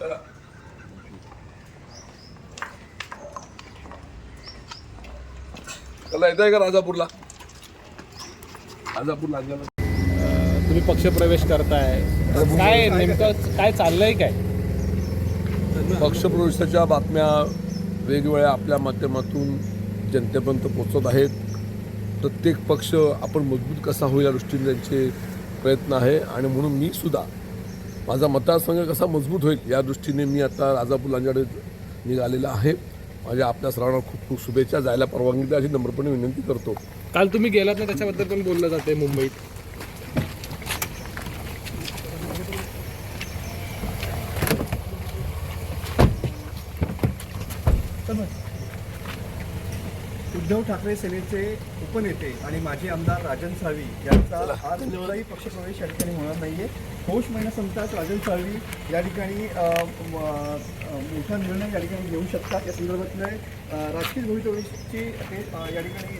चला चला येत आहे का राजापूरला राजापूरला तुम्ही पक्षप्रवेश करताय. काय नेमकं काय चाललंय काय? पक्षप्रवेशाच्या बातम्या वेगवेगळ्या आपल्या माध्यमातून जनतेपर्यंत पोचत आहेत. प्रत्येक पक्ष आपण मजबूत कसा होईल या दृष्टीने त्यांचे प्रयत्न आहे. आणि म्हणून मी सुद्धा माझा मतदारसंघ कसा मजबूत होईल या दृष्टीने मी आता राजापूर लांजाडे निघालेला आहे. माझ्या आपल्या सर्वांना खूप खूप शुभेच्छा. जायला परवानगी द्या अशी नम्रपणे विनंती करतो. काल तुम्ही गेलात ना त्याच्याबद्दल पण बोललं जाते मुंबईत. उद्धव ठाकरे सेनेचे उपनेते आणि माजी आमदार राजन साळवी यांचा आज कोणताही पक्षप्रवेश या ठिकाणी होणार नाहीये. पौष महिना संपताच राजन साळवी या ठिकाणी मोठा निर्णय या ठिकाणी घेऊ शकतात. या संदर्भातले राजकीय भवितव्याची ते या ठिकाणी